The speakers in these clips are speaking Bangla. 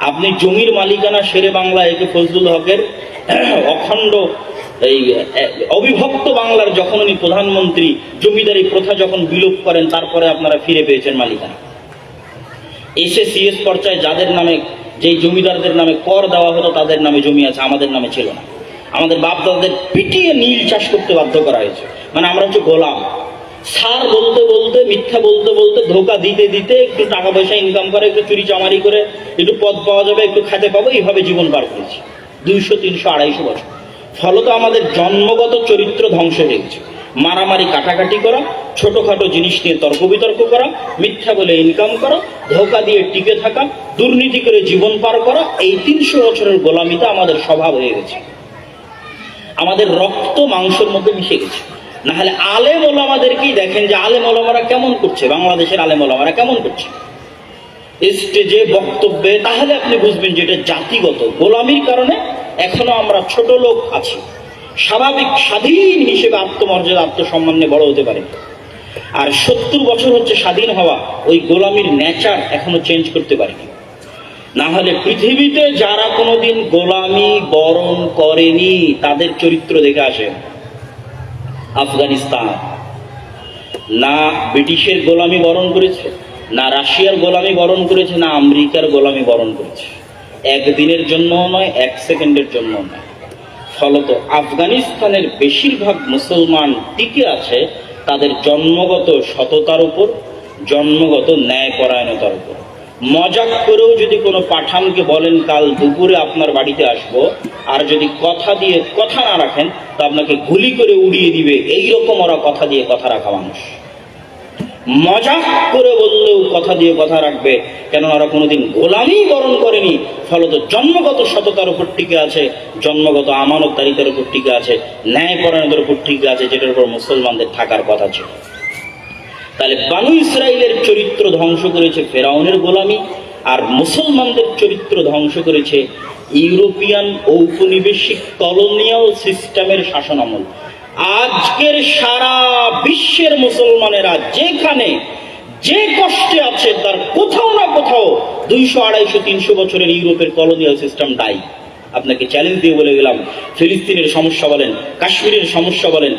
আপনি জমির মালিকানা শেরে বাংলা একে ফজলুল হকের অখণ্ড এই অবিভক্ত বাংলার যখন উনি প্রধানমন্ত্রী, জমিদারি প্রথা যখন বিলোপ করেন, তারপরে আপনারা ফিরে পেয়েছেন মালিকানা। এসে সিএস পর্যায়ে যাদের নামে, যেই জমিদারদের নামে কর দেওয়া হতো, তাদের নামে জমি আছে, আমাদের নামে ছিল না। আমাদের বাপ দাদাদের পিটিয়ে নীল চাষ করতে বাধ্য করা হয়েছে। মানে আমরা হচ্ছে গোলাম। সার বলতে বলতে, মিথ্যা বলতে বলতে, ধোকা দিতে দিতে একটু টাকা পয়সা ইনকাম করে, একটু চুরি চামারি করে, একটু পদ পাওয়া যাবে, একটু খেতে পাবো, এইভাবে জীবন পার করেছি। দুইশো, তিনশো, আড়াইশো বছর। ফলত আমাদের জন্মগত চরিত্র ধ্বংস হয়ে গেছে। মারামারি, কাটাকাটি করা, ছোটখাটো জিনিস নিয়ে তর্ক বিতর্ক করা, মিথ্যা বলে ইনকাম করা, ধোকা দিয়ে টিকে থাকা, দুর্নীতি করে জীবন পার করা, এই তিনশো বছরের গোলামিতে আমাদের স্বভাব হয়ে গেছে। আমাদের রক্ত মাংসের মধ্যে মিশে গেছে। না হলে আলেম ওলামাদেরকেই দেখেন যে আলেম ওলামারা কেমন করছে? বাংলাদেশের আলেম ওলামারা কেমন করছে? স্টেজে বক্তব্যে, তাহলে আপনি বুঝবেন যে এটা জাতিগত। গোলামির কারণে এখনও আমরা ছোট লোক আছি। স্বাভাবিক স্বাধীন হিসেবে আত্মমর্যাদা, আত্মসম্মান নিয়ে বড় হতে পারে। আর সত্তর বছর হচ্ছে স্বাধীন হওয়া, ওই গোলামির নেচার এখনও চেঞ্জ করতে পারেনি। না হলে পৃথিবীতে যারা কোনোদিন গোলামি বরণ করেনি, তাদের চরিত্র দেখে আসে। আফগানিস্তান। না ব্রিটিশের গোলামি বরণ করেছে, না রাশিয়ার গোলামি বরণ করেছে, না আমেরিকার গোলামি বরণ করেছে। একদিনের জন্য নয়, এক সেকেন্ডের জন্য নয়। ফলত আফগানিস্তানের বেশিরভাগ মুসলমান টিকে আছে তাদের জন্মগত সততার উপর, জন্মগত ন্যায়পরায়ণতার উপর। মজাক করেও যদি কোনো পাঠানকে বলেন, কাল দুপুরে আপনার বাড়িতে আসব, আর যদি কথা দিয়ে কথা না রাখেন, তা আপনাকে গুলি করে উড়িয়ে দিবে। এই রকম ওরা কথা দিয়ে কথা রাখা মানুষ। মজাক করে বললেও কথা দিয়ে কথা রাখবে কেন ওরা কোনোদিন গোলামি বরণ করেনি। ফলত জন্মগত সততার উপর টিকে আছে, জন্মগত আমানতদারিতার উপর টিকে আছে, ন্যায়পরায়ণতার উপর টিকে আছে, যেটার উপর মুসলমানদের থাকার কথা ছিল। তাহলে বানু ইসরায়েলের চরিত্র ধ্বংস করেছে ফেরাউনের গোলামি, আর মুসলমানদের চরিত্র ধ্বংস করেছে ইউরোপিয়ান ঔপনিবেশিক কলোনিয়াল সিস্টেমের শাসনামল। আজকের সারা বিশ্বের মুসলমানেরা যেখানে যে কষ্টে আছে, তার কোথাও না কোথাও দুইশো আড়াইশো তিনশো বছরের ইউরোপের কলোনিয়াল সিস্টেম দায়ী। আপনাকে চ্যালেঞ্জ দিয়ে বলে গেলাম। ফিলিস্তিনের সমস্যা বলেন, কাশ্মীরের সমস্যা বলেন,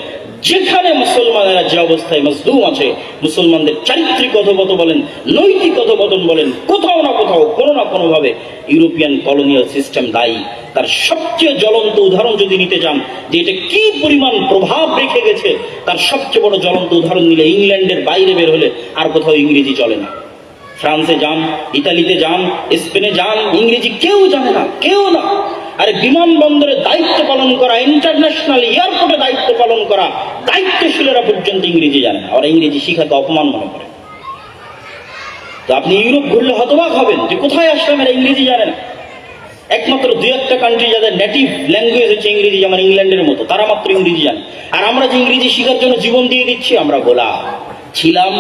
যেখানে মুসলমানেরা যে অবস্থায় মজলুম আছে, মুসলমানদের চারিত্রিক অধপত বলেন, নৈতিক অধপতন বলেন, কোথাও না কোথাও, কোনো না কোনোভাবে ইউরোপিয়ান কলোনিয়াল সিস্টেম দায়ী। তার সবচেয়ে জ্বলন্ত উদাহরণ যদি নিতে চান যে এটা কি পরিমাণ প্রভাব রেখে গেছে, তার সবচেয়ে বড় জ্বলন্ত উদাহরণ নিলে ইংল্যান্ডের বাইরে বের হলে আর কোথাও ইংরেজি চলে না। ফ্রান্সে যান, ইতালিতে যান, স্পেনে যান, ইংরেজি কেউ জানে না, কেউ না। আরে বিমানবন্দরে দায়িত্ব পালন করা ইন্টারন্যাশনাল এয়ারপোর্টে দায়িত্ব পালন করা, দায়িত্বশীলেরা পর্যন্ত ইংরেজি জানে ওরা ইংরেজি শিখাকে অপমান মনে করে। তো আপনি ইউরোপ ঘুরলে হতবাক হবেন। যে কোথায় আসলাম এরা ইংরেজি জানে না। একমাত্র দুই একটা কান্ট্রি যাদের নেটিভ ল্যাঙ্গুয়েজ হচ্ছে ইংরেজি, যেমন ইংল্যান্ডের মতো, তারা মাত্র ইংরেজি জানে। আর আমরা যে ইংরেজি শেখার জন্য জীবন দিয়ে দিচ্ছি, আমরা গোলা ছিলাম,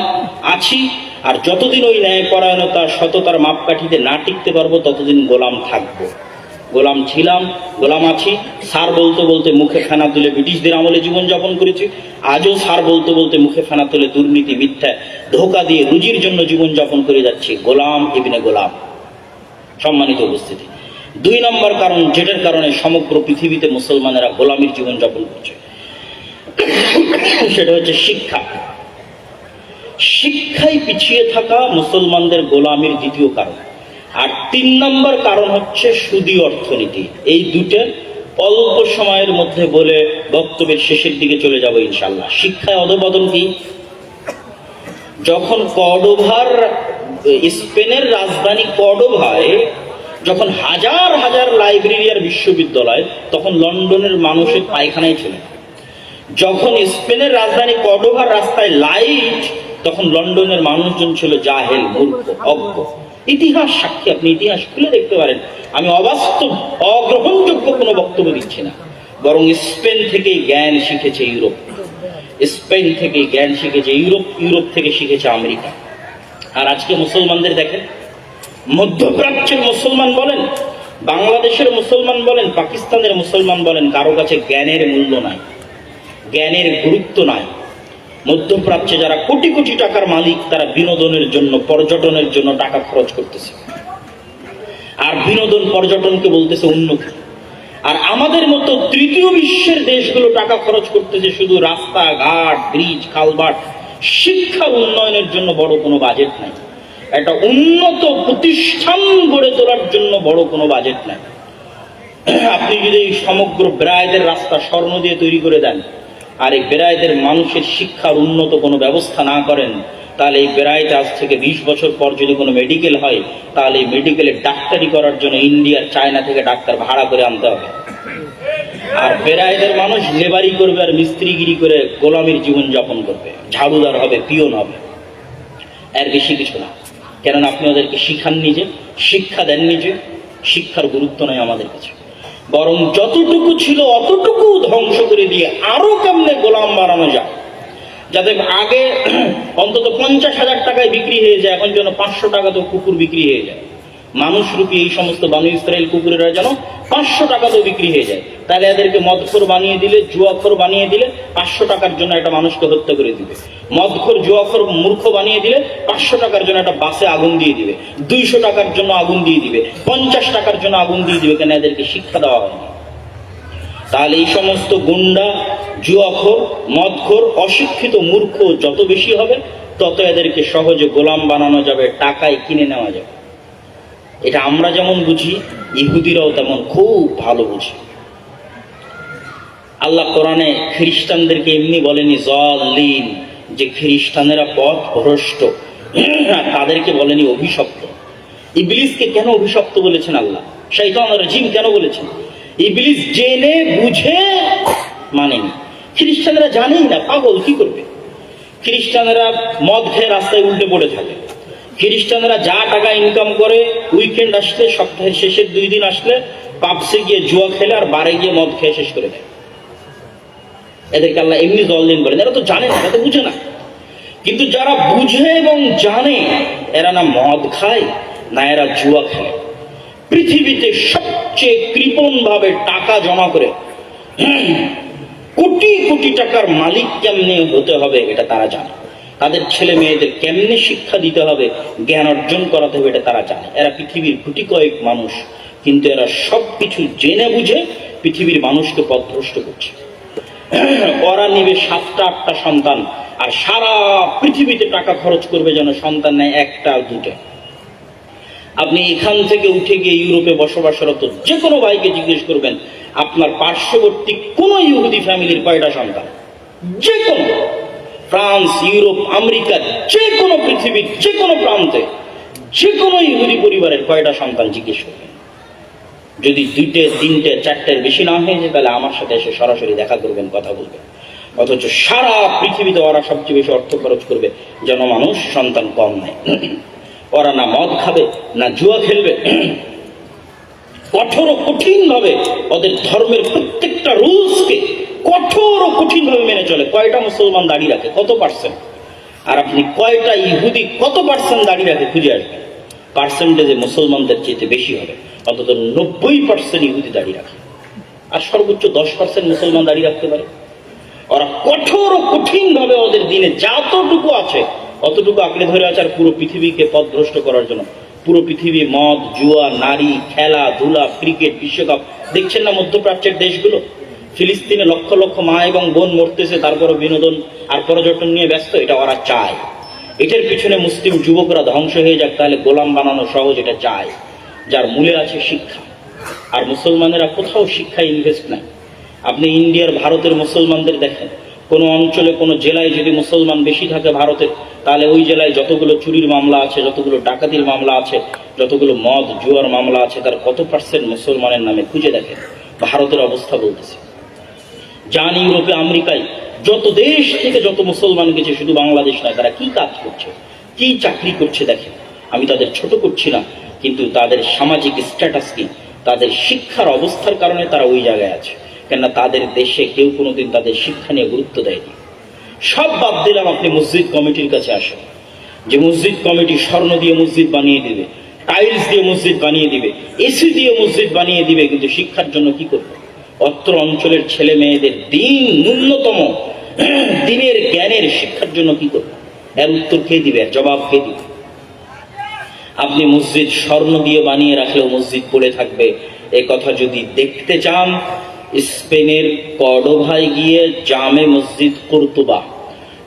আছি, আর যতদিন ওই ন্যায়পরায়ণতা, সততার মাপকাঠিতে না টিকতে পারব, ততদিন গোলাম থাকব। গোলাম ছিলাম, গোলাম আছি। সার বলতে বলতে মুখে ফেনা তুলে ব্রিটিশদের আমলে জীবনযাপন করেছি। আজও সার বলতে বলতে মুখে ফেনা তুলে দুর্নীতি, মিথ্যা, ধোকা দিয়ে রুজির জন্য জীবনযাপন করে যাচ্ছি। গোলাম ইবিনে গোলাম। সম্মানিত উপস্থিতি। দুই নম্বর কারণ যেটার কারণে সমগ্র পৃথিবীতে মুসলমানেরা গোলামির জীবনযাপন করছে। সেটা হচ্ছে শিক্ষা। শিক্ষায় পিছিয়ে থাকা মুসলমানদের গোলামির দ্বিতীয় কারণ। আর তিন নম্বর কারণ হচ্ছে সুদী অর্থনীতি। এই দুটো অল্প সময়ের মধ্যে বলে বক্তব্যের শেষের দিকে চলে যাব ইনশাল্লাহ শিক্ষায় অধপতন কি? যখন কডোভার, স্পেনের রাজধানী কডোভায় যখন হাজার হাজার লাইব্রেরি আর বিশ্ববিদ্যালয়, তখন লন্ডনের মানুষের পায়খানায় ছিল। যখন স্পেনের রাজধানী কডোভার রাস্তায় লাইট, তখন লন্ডনের মানুষজন ছিল জাহেল, মূর্খ, অজ্ঞ। ইতিহাস সাক্ষী, আপনি ইতিহাস খুলে দেখতে পারেন। আমি অবাস্তব, অগ্রহণযোগ্য কোনো বক্তব্য দিচ্ছি না। বরং স্পেন থেকে জ্ঞান শিখেছে ইউরোপ। স্পেন থেকে জ্ঞান শিখেছে ইউরোপ ইউরোপ থেকে শিখেছে আমেরিকা। আর আজকে মুসলমানদের দেখেন, মধ্যপ্রাচ্যের মুসলমান বলেন, বাংলাদেশের মুসলমান বলেন, পাকিস্তানের মুসলমান বলেন, কারও কাছে জ্ঞানের মূল্য নাই, জ্ঞানের গুরুত্ব নাই। মধ্যপ্রাচ্যে যারা কোটি কোটি টাকার মালিক, তারা বিনোদনের জন্য, পর্যটনের জন্য টাকা খরচ করতেছে। আর বিনোদন পর্যটনকে বলতেছে উন্নতি। আর আমাদের মতো তৃতীয় বিশ্বের দেশগুলো টাকা খরচ করতেছে শুধু রাস্তা, ঘাট, ব্রিজ, খালবাট। শিক্ষা উন্নয়নের জন্য বড় কোনো বাজেট নাই। একটা উন্নত প্রতিষ্ঠান গড়ে তোলার জন্য বড় কোনো বাজেট নাই। আপনি যদি সমগ্র বেড়ায়দের রাস্তা স্বর্ণ দিয়ে তৈরি করে দেন আর এই বেড়ায়দের মানুষের শিক্ষার উন্নত কোনো ব্যবস্থা না করেন, তাহলে এই বেড়াইতে আজ থেকে বিশ বছর পর যদি কোনো মেডিকেল হয়, তাহলে এই মেডিকেলে ডাক্তারি করার জন্য ইন্ডিয়ার চায়না থেকে ডাক্তার ভাড়া করে আনতে হবে। আর বেড়াইদের মানুষ লেবারি করবে আর মিস্ত্রিগিরি করে গোলামির জীবন যাপন করবে। ঝাড়ুদার হবে, পিয়ন হবে। এর বেশি কিছু না। কেননা আপনি ওদেরকে শিখান নিজে শিক্ষা দেন নিজে শিক্ষার গুরুত্ব নয় আমাদের কাছে। বরং যতটুকু ছিল অতটুকু ধ্বংস করে দিয়ে আরও কেমনে গোলাম বানানো যায়? যাতে আগে অন্তত পঞ্চাশ হাজার টাকায় বিক্রি হয়ে যায়, এখন যেন পাঁচশো টাকা তো কুকুর বিক্রি হয়ে যায়। মানুষ রূপী এই সমস্ত বানু ইসরায়েল কুকুরেরা যেন পাঁচশো টাকা তো বিক্রি হয়ে যায়। তাহলে এদেরকে মদখোর বানিয়ে দিলে, জুয়াখোর বানিয়ে দিলে, পাঁচশো টাকার জন্য একটা মানুষকে হত্যা করে দিবে। মদখোর, জুয়াখোর মূর্খ বানিয়ে দিলে, পাঁচশো টাকার জন্য একটা বাসে আগুন দিয়ে দিবে। দুইশো টাকার জন্য আগুন দিয়ে দিবে। পঞ্চাশ টাকার জন্য আগুন দিয়ে দিবে কেন এদেরকে শিক্ষা দেওয়া হয়নি তাহলে এই সমস্ত গুন্ডা, জুয়াখোর, মদখোর, অশিক্ষিত মূর্খ যত বেশি হবে, তত এদেরকে সহজে গোলাম বানানো যাবে, টাকায় কিনে নেওয়া যাবে। এটা আমরা যেমন বুঝি, ইহুদিরাও তেমন খুব ভালো বুঝি। আল্লাহ কোরআনে খ্রিস্টানদেরকে এমনি বলেনি জলিন যে খ্রিস্টানেরা পথ ভ্রষ্ট তাদেরকে বলেনি অভিশপ্ত। ইবলিসকে কেন অভিশপ্ত বলেছেন আল্লাহ? শৈতান রাজিম কেন বলেছেন? ইবলিস জেনে, বুঝে মানেনি। খ্রিস্টানেরা জানেই না, পাগল, কি করবে? খ্রিস্টানেরা মদ খেয়ে রাস্তায় উল্টে পড়ে থাকে। খ্রিস্টানরা যা টাকা ইনকাম করে উইকেন্ড আসলে, সপ্তাহের শেষের দুই দিন আসলে পাপসে গিয়ে জুয়া খেলে আর বারে গিয়ে মদ খেয়ে শেষ করে দেয়। এদেরকে আল্লাহ এমনি জল দিন বলেন। এরা তো জানে না, এরা তো বুঝে না। কিন্তু যারা বুঝে এবং জানে, এরা না মদ খায়, না এরা জুয়া খেলে। পৃথিবীতে সবচেয়ে কৃপণ ভাবে টাকা জমা করে কোটি কোটি টাকার মালিক কেমনে হতে হবে এটা তারা জানে। তাদের ছেলে মেয়েদের কেমনে শিক্ষা দিতে হবে, জ্ঞান অর্জন করাতে হবে এটা তারা জানে। এরা পৃথিবীর গুটি কয়েক মানুষ, কিন্তু এরা সব কিছু জেনে বুঝে পৃথিবীর মানুষকে পথভ্রষ্ট করছে। ওরা নিবে সাতটা, আটটা সন্তান। আর সারা পৃথিবীতে টাকা খরচ করবে যেন সন্তান নেয় একটা দুটো আপনি এখান থেকে উঠে গিয়ে ইউরোপে বসবাসরত যে কোনো ভাইকে জিজ্ঞেস করবেন, আপনার পার্শ্ববর্তী কোনো ইহুদি ফ্যামিলির কয়টা সন্তান? যে কোনো। ফ্রান্স, ইউরোপ, আমেরিকা, যে কোনো পৃথিবীর, যে কোনো প্রান্তে, যে কোনো ইহুদি পরিবারের কয়টা সন্তান জিজ্ঞেস করবেন? যদি দুইটে, তিনটে, চারটের বেশি না হয়ে যায়, তাহলে আমার সাথে এসে সরাসরি দেখা করবেন, কথা বলবেন। অথচ সারা পৃথিবীতে ওরা সবচেয়ে বেশি অর্থ খরচ করবে, যেন মানুষ সন্তান কম নেয়। ওরা না মদ খাবে, না জুয়া খেলবে। কঠোর ও কঠিন ভাবে ওদের ধর্মের প্রত্যেকটা রুলসকে কঠোর ও কঠিন ভাবে মেনে চলে। কয়টা মুসলমান দাঁড়িয়ে রাখে? কত পার্সেন্ট আর আপনি কয়টা ইহুদি, কত পার্সেন্ট দাঁড়িয়ে রাখে? খুঁজে আসবেন। পার্সেন্টেজে মুসলমানদের চেয়ে বেশি হবে। অন্তত নব্বই পার্সেন্ট ইহুদি দাঁড়িয়ে রাখে। আর সর্বোচ্চ দশ পার্সেন্ট মুসলমান দাঁড়িয়ে রাখতে পারে। ওরা কঠোর ও কঠিন ভাবে ওদের দিনে যতটুকু আছে, অতটুকু আঁকড়ে ধরে আছে আর পুরো পৃথিবীকে পথভ্রষ্ট করার জন্য। পুরো পৃথিবী মদ, জুয়া, নারী, খেলা, ধুলা, ক্রিকেট, বিশ্বকাপ, দেখছেন না মধ্যপ্রাচ্যের দেশগুলো? ফিলিস্তিনে লক্ষ লক্ষ মা এবং বোন মরতেছে, তারপরও বিনোদন আর পর্যটন নিয়ে ব্যস্ত, এটা ওরা চায়। এটার পিছনে মুসলিম যুবকরা ধ্বংস হয়ে যাক, তাহলে গোলাম বানানো সহজ, এটা চায় যার মূলে আছে শিক্ষা। আর মুসলমানেরা কোথাও শিক্ষায় ইনভেস্ট নাই। আপনি ইন্ডিয়ার, ভারতের মুসলমানদের দেখেন, কোনো অঞ্চলে, কোনো জেলায় যদি মুসলমান বেশি থাকে ভারতের তাহলে ওই জেলায় যতগুলো চুরির মামলা আছে, যতগুলো ডাকাতির মামলা আছে, যতগুলো মদ, জুয়ার মামলা আছে, তার কত পার্সেন্ট মুসলমানের নামে খুঁজে দেখেন? ভারতের অবস্থা বলতেছে। যান ইউরোপে, আমেরিকায় যত দেশ থেকে যত মুসলমান গেছে, শুধু বাংলাদেশ নয়, তারা কি কাজ করছে? কি চাকরি করছে দেখেন। আমি তাদের ছোট করছি না, কিন্তু তাদের সামাজিক স্ট্যাটাস কি? তাদের শিক্ষার অবস্থার কারণে তারা ওই জায়গায় আছে। কেননা তাদের দেশে কেউ কোনোদিন তাদের শিক্ষা নিয়ে গুরুত্ব দেয়নি। সব বাদ দিলাম, আপনি মসজিদ কমিটির কাছে আসেন। যে মসজিদ কমিটি স্বর্ণ দিয়ে মসজিদ বানিয়ে দিবে, টাইলস দিয়ে মসজিদ বানিয়ে দিবে, এসি দিয়ে মসজিদ বানিয়ে দিবে, কিন্তু শিক্ষার জন্য কি করবে? অত্র অঞ্চলের ছেলে মেয়েদের দিন ন্যূনতম দিনের জ্ঞানের শিক্ষার জন্য কি করবে? এর উত্তর খেয়ে দিবে? জবাব খেয়ে দিবে? আপনি মসজিদ স্বর্ণ দিয়ে বানিয়ে রাখলেও মসজিদ পড়ে থাকবে। এ কথা যদি দেখতে চান, স্পেনের কর্ডোভায় গিয়ে জামে মসজিদ কর্তুবা,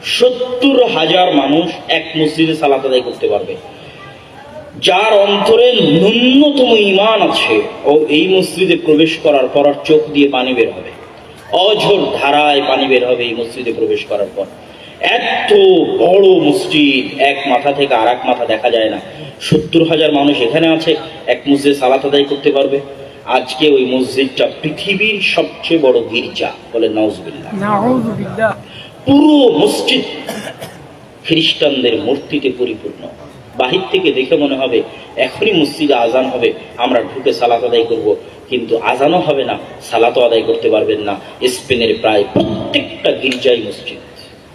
সত্তর হাজার মানুষ এক মসজিদে সালাত আদায় করতে পারবে। যার অন্তরে ন্যূনতম ইমান আছে, ও এই মসজিদে প্রবেশ করার পর চোখ দিয়ে পানি বের হবে। অঝোর ধারায় পানি বের হবে এই মসজিদে প্রবেশ করার পর। এত বড় মসজিদ এক মাথা থেকে আর এক মাথা দেখা যায় না। সত্তর হাজার মানুষ এখানে আছে এক মসজিদে সালাত আদায় করতে পারবে। আজকে ওই মসজিদটা পৃথিবীর সবচেয়ে বড় গির্জা বলে নওজবিল্লা পুরো মসজিদ খ্রিস্টানদের মূর্তিতে পরিপূর্ণ। বাহির থেকে দেখে মনে হবে এখনই মসজিদে আজান হবে আমরা ঢুকে সালাত আদায় করব। কিন্তু আজানও হবে না, সালাতও আদায় করতে পারবেন না। স্পেনের প্রায় প্রত্যেকটা গির্জাই মসজিদ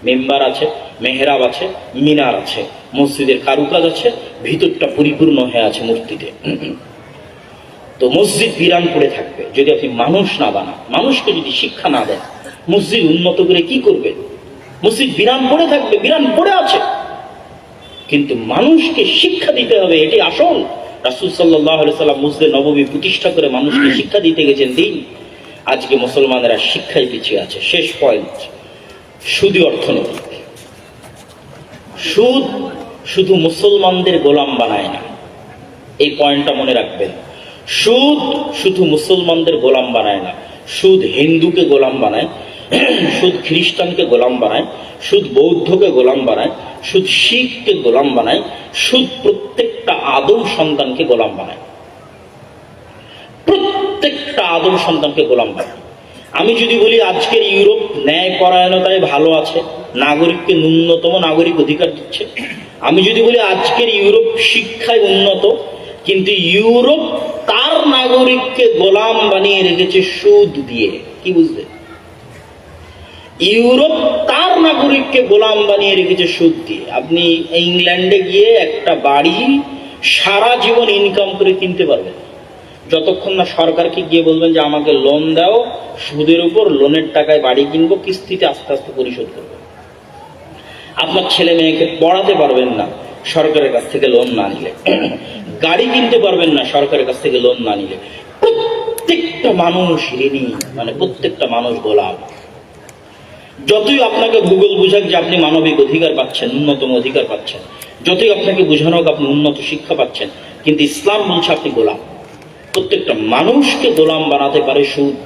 মেম্বার আছে, মেহরাব আছে, মিনার আছে। মসজিদের কারুকাজ আছে, ভিতরটা পরিপূর্ণ হয়ে আছে মূর্তিতে। তো মসজিদ বিরান করে থাকবে, যদি আপনি মানুষ না বানান, মানুষকে যদি শিক্ষা না দেন, মসজিদ উন্নত করে কি করবেন মসজিদ বিরান পড়ে থাকবে, বিরান পড়ে আছে। কিন্তু মানুষকে শিক্ষা দিতে হবে, এটি আসল। রাসুল সাল্লাহ সাল্লাম মসজিদ নবমী প্রতিষ্ঠা করে মানুষকে শিক্ষা দিতে গেছেন দিন। আজকে মুসলমানেরা শিক্ষায় পিছিয়ে আছে। শেষ পয়েন্ট সুদি অর্থনীতি। সুদ শুধু মুসলমানদের গোলাম বানায় না। এই পয়েন্টটা মনে রাখবেন। সুদ শুধু মুসলমানদের গোলাম বানায় না। সুদ হিন্দুকে গোলাম বানায়। সুদ খ্রিস্টানকে গোলাম বানায়, সুদ বৌদ্ধকে গোলাম বানায়, সুদ শিখকে গোলাম বানায়, সুদ প্রত্যেকটা আদম সন্তানকে গোলাম বানায়। প্রত্যেকটা আদম সন্তানকে গোলাম বানায়। আমি যদি বলি আজকের ইউরোপ ন্যায় পরায়ণতায় ভালো আছে, নাগরিককে ন্যূনতম নাগরিক অধিকার দিচ্ছে। আমি যদি বলি আজকের ইউরোপ শিক্ষায় উন্নত, কিন্তু ইউরোপ তার নাগরিককে গোলাম বানিয়ে রেখেছে সুদ দিয়ে। কি বুঝলে? ইউরোপ তার নাগরিককে গোলাম বানিয়ে রেখেছে সুদ দিয়ে। আপনি ইংল্যান্ডে গিয়ে একটা বাড়ি সারা জীবন ইনকাম করে কিনতে পারবেন। যতক্ষণ না সরকারকে গিয়ে বলবেন যে আমাকে লোন দাও, সুদের উপর লোনের টাকায় বাড়ি কিনবো, কিস্তিতে আস্তে আস্তে পরিশোধ করব। আপনার ছেলে মেয়েকে পড়াতে পারবেন না সরকারের কাছ থেকে লোন না নিলে। গাড়ি কিনতে পারবেন না সরকারের কাছ থেকে লোন না নিলে। প্রত্যেকটা মানুষ ঋণী মানে প্রত্যেকটা মানুষ গোলাম। যতই আপনাকে ভূগোল বুঝাক যে আপনি মানবিক অধিকার পাচ্ছেন ন্যূনতম অধিকার পাচ্ছেন, যতই আপনাকে বোঝানো হোক, আপনি উন্নত শিক্ষা পাচ্ছেন, কিন্তু ইসলাম বলছে আপনি গোলাম। প্রত্যেকটা মানুষকে গোলাম বানাতে পারে সুদ।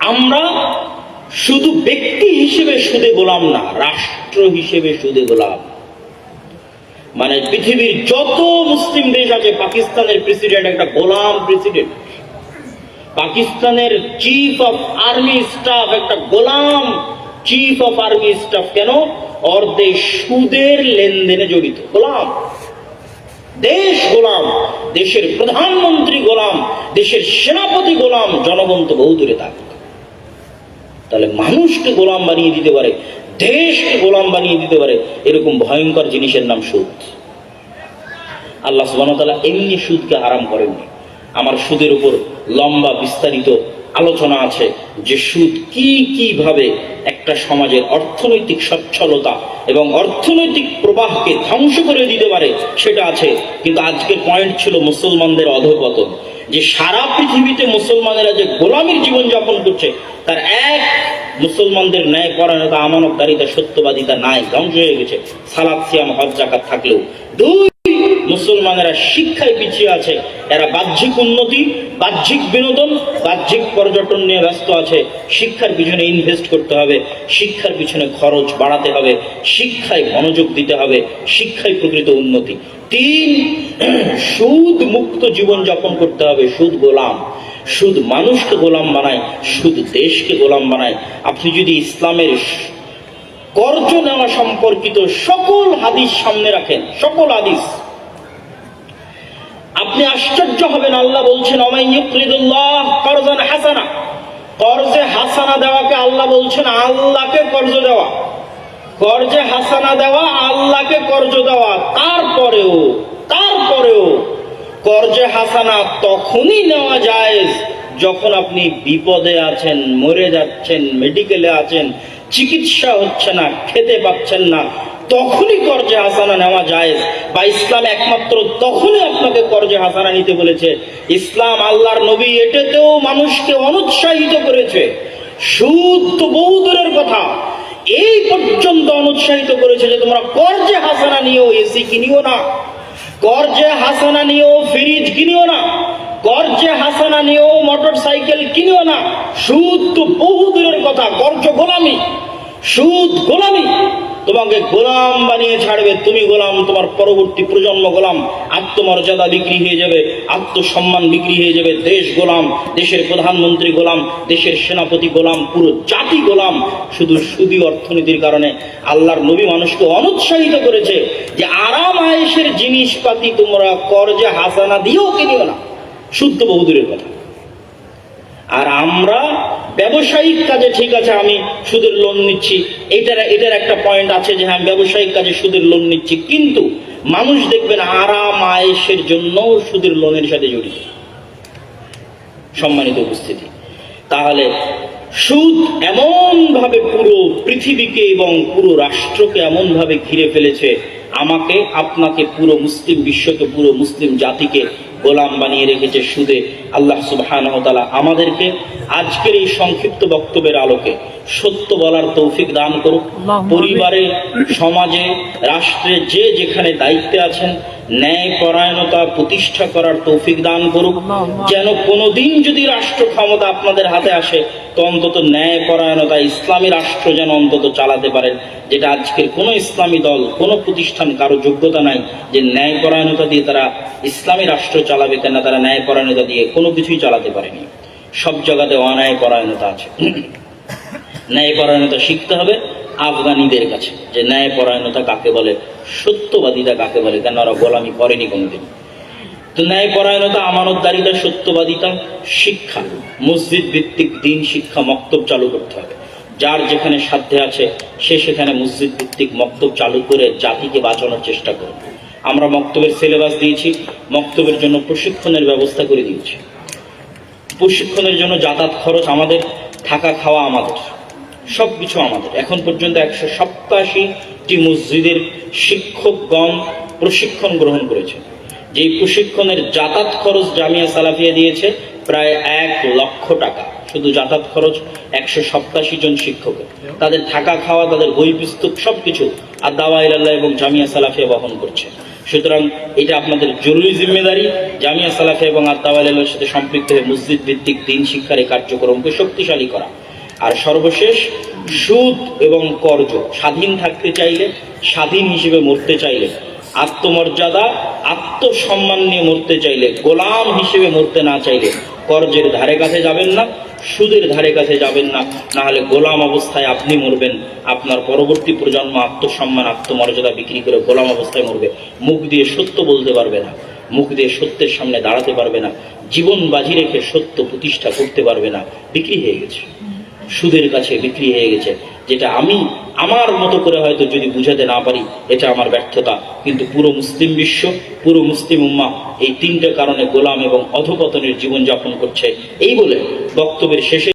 আমরা শুধু ব্যক্তি হিসেবে সুদে গোলাম না, রাষ্ট্র হিসেবে সুদে গোলাম। মানে পৃথিবীর যত মুসলিম দেশ আছে, পাকিস্তানের প্রেসিডেন্ট একটা গোলাম প্রেসিডেন্ট। পাকিস্তানের চিফ অফ আর্মি স্টাফ একটা গোলাম চিফ অফ আর্মি স্টাফ কেন? দেশ সুদের লেনদেনে জড়িত, গোলাম। দেশ গোলাম, দেশের প্রধানমন্ত্রী গোলাম, দেশের সেনাপতি গোলাম, জনগণ তো বহু দূরে থাক তাহলে মানুষকে গোলাম বানিয়ে দিতে পারে, দেশকে গোলাম বানিয়ে দিতে পারে, এরকম ভয়ঙ্কর জিনিসের নাম সুদ। আল্লাহ সুবাহতাল্লাহ এমনি সুদকে হারাম করেননি। আমার সুদের উপর লম্বা বিস্তারিত আলোচনা আছে যে সুদ কি কীভাবে একটা সমাজের অর্থনৈতিক সচ্ছলতা এবং অর্থনৈতিক প্রবাহকে ধ্বংস করে দিতে পারে সেটা আছে। কিন্তু আজকের পয়েন্ট ছিল মুসলমানদের অধপতন। যে সারা পৃথিবীতে মুসলমানেরা যে গোলামীর জীবন যাপন করছে, তার এক মুসলমানদের ন্যায় পরায়ণতা, আমানতদারিতা, সত্যবাদিতা নাই, ধ্বংস হয়ে গেছে। সালাদ, সিয়াম, হজ জাকাত থাকলেও। দুই মুসলমানেরা শিক্ষায় পিছিয়ে আছে। এরা বাহ্যিক উন্নতি, বাহ্যিক বিনোদন, বাহ্যিক পর্যটন নিয়ে ব্যস্ত আছে। শিক্ষার পিছনে ইনভেস্ট করতে হবে। শিক্ষার পিছনে খরচ বাড়াতে হবে। শিক্ষায় মনোযোগ দিতে হবে। শিক্ষায় প্রকৃত উন্নতি। তিন, সুদ মুক্ত জীবন যাপন করতে হবে। সুদ গোলাম। সুদ মানুষকে গোলাম বানায়, সুদ দেশকে গোলাম বানায়। আপনি যদি ইসলামের কর্জ নেওয়া সম্পর্কিত সকল হাদিস সামনে রাখেন, সকল হাদিস আপনি আশ্চর্য হবেন, আল্লাহ বলছেন হাসানা। কর্জে হাসানা দেওয়াকে আল্লাহ বলছেন, আল্লাহকে কর্জ দেওয়া। কর্জে হাসানা দেওয়া, আল্লাহকে কর্জ দেওয়া। তারপরেও তারপরেও কর্জে হাসানা তখনই নেওয়া যায় যখন আপনি বিপদে আছেন, মরে যাচ্ছেন, মেডিকেলে আছেন, চিকিৎসা হচ্ছে না, খেতে পাচ্ছেন না তখনই কর্জে হাসানা নেওয়া যায় বা ইসলাম একমাত্র তখনই আপনাকে কর্জে হাসানা নিতে বলেছে। ইসলাম আল্লাহর নবী এটাতেও মানুষকে অনুৎসাহিত করেছে। সুদ তো বহু দূরের কথা। এই পর্যন্ত অনুৎসাহিত করেছে যে তোমরা কর্জে হাসানা নিও, এসি কিনিও না। কর্জে হাসানা নিও, ফ্রিজ কিনিও না। কর্জে হাসানা নিও, মোটর সাইকেল কিনিও না। সুদ তো বহু দূরের কথা, কর্জ গোলামি। সুদ গোলামি। তোমাকে গোলাম বানিয়ে ছাড়বে, তুমি গোলাম, তোমার পরবর্তী প্রজন্ম গোলাম, আত্মমর্যাদা বিক্রি হয়ে যাবে, আত্মসম্মান বিক্রি হয়ে যাবে, দেশ গোলাম, দেশের প্রধানমন্ত্রী গোলাম, দেশের সেনাপতি গোলাম, পুরো জাতি গোলাম, শুধু সুদী অর্থনীতির কারণে। আল্লাহর নবী মানুষকে অনুৎসাহিত করেছে যে আরাম আয়েসের জিনিসপাতি তোমরা কর্জে হাসানা দিয়েও কিনিও না। শুদ্ধ বহুদূরের কথা। আর আমরা ব্যবসায়িক কাজে ঠিক আছে, আমি সুদের লোন নিচ্ছি। এটার এটার একটা পয়েন্ট আছে যে হ্যাঁ ব্যবসায়িক কাজে সুদের লোন নিচ্ছি। কিন্তু মানুষ দেখবেন আরাম, আয়েসের জন্য সুদের লোনের সাথে জড়িত। সম্মানিত উপস্থিতি। তাহলে সুদ এমনভাবে পুরো পৃথিবীকে এবং পুরো রাষ্ট্রকে এমনভাবে ঘিরে ফেলেছে আমাকে আপনাকে পুরো মুসলিম বিশ্বকে পুরো মুসলিম জাতিকে গোলাম বানিয়ে রেখেছে সুদে আল্লাহ সুবহানাহু ওয়া আমাদেরকে। আজকের এই সংক্ষিপ্ত বক্তব্যের আলোকে সত্য বলার তৌফিক দান করুক। পরিবারে সমাজে রাষ্ট্রে যে যেখানে দায়িত্বে আছেন ন্যায় পরায়ণতা প্রতিষ্ঠা করার তৌফিক দান করুক। যেন কোনোদিন যদি রাষ্ট্র ক্ষমতা আপনাদের হাতে আসে, তো অন্তত ন্যায় পরায়ণতা ইসলামী রাষ্ট্র যেন অন্তত চালাতে পারেন। যেটা আজকের কোনো ইসলামী দল, কোনো প্রতিষ্ঠান কারও যোগ্যতা নাই যে ন্যায় পরায়ণতা দিয়ে তারা ইসলামী রাষ্ট্র চালাবে কেন তারা ন্যায় পরায়ণতা দিয়ে কোনো কিছুই চালাতে পারেনি। সব জায়গাতে অন্যায় পরায়ণতা আছে। ন্যায় পরায়ণতা শিখতে হবে আফগানিদের কাছে। যে ন্যায় পরায়ণতা কাকে বলে? সত্যবাদিতা কাকে বলে? কেন ওরা গোলামি করেনি কোনোদিন? তো ন্যায় পরায়ণতা আমানতদারিতা, সত্যবাদিতা, শিক্ষা। মসজিদ ভিত্তিক দিন শিক্ষা মক্তব চালু করতে হবে। যার যেখানে সাধ্যে আছে, সে সেখানে মসজিদ ভিত্তিক মক্তব চালু করে জাতিকে বাঁচানোর চেষ্টা করবে। আমরা মক্তবের সিলেবাস দিয়েছি, মক্তবের জন্য প্রশিক্ষণের ব্যবস্থা করে দিয়েছি। প্রশিক্ষণের জন্য যাতায়াত খরচ আমাদের, থাকা খাওয়া আমাদের। সব কিছু আমাদের। এখন পর্যন্ত একশো সপ্তাশিটি মসজিদের শিক্ষকগণ প্রশিক্ষণ গ্রহণ করেছে। যেই প্রশিক্ষণের যাতায়াত খরচ জামিয়া সালাফিয়া দিয়েছে প্রায় এক লক্ষ টাকা। শুধু যাতায়াত খরচ, একশো সপ্তাশি জন শিক্ষকের তাদের থাকা খাওয়া, তাদের বই পুস্তক সব কিছু আর দাওয়া ইলাল্লাহ এবং জামিয়া সালাফিয়া বহন করছে। সুতরাং এটা আপনাদের জরুরি জিম্মেদারি। জামিয়া সালাফিয়া এবং আত্মাওয়ালের সাথে সম্পৃক্ত হয়ে মসজিদ ভিত্তিক দিন শিক্ষার এই কার্যক্রমকে শক্তিশালী করা। আর সর্বশেষ, সুদ এবং কর্জ। স্বাধীন থাকতে চাইলে, স্বাধীন হিসেবে মরতে চাইলে। আত্মমর্যাদা, আত্মসম্মান নিয়ে মরতে চাইলে, গোলাম হিসেবে মরতে না চাইলে, কর্জের ধারে কাছে যাবেন না, সুদের ধারে কাছে যাবেন না। না হলে গোলাম অবস্থায় আপনি মরবেন। আপনার পরবর্তী প্রজন্ম আত্মসম্মান, আত্মমর্যাদা বিক্রি করে গোলাম অবস্থায় মরবে। মুখ দিয়ে সত্য বলতে পারবে না। মুখ দিয়ে সত্যের সামনে দাঁড়াতে পারবে না। জীবন বাজি রেখে সত্য প্রতিষ্ঠা করতে পারবে না। বিক্রি হয়ে গেছে। সুদের কাছে বিক্রি হয়ে গেছে। যেটা আমি আমার মতো করে হয়তো যদি বুঝাতে না পারি, এটা আমার ব্যর্থতা। কিন্তু পুরো মুসলিম বিশ্ব, পুরো মুসলিম উম্মা এই তিনটে কারণে গোলাম এবং অধপতনের জীবনযাপন করছে। এই বলে বক্তব্যের শেষে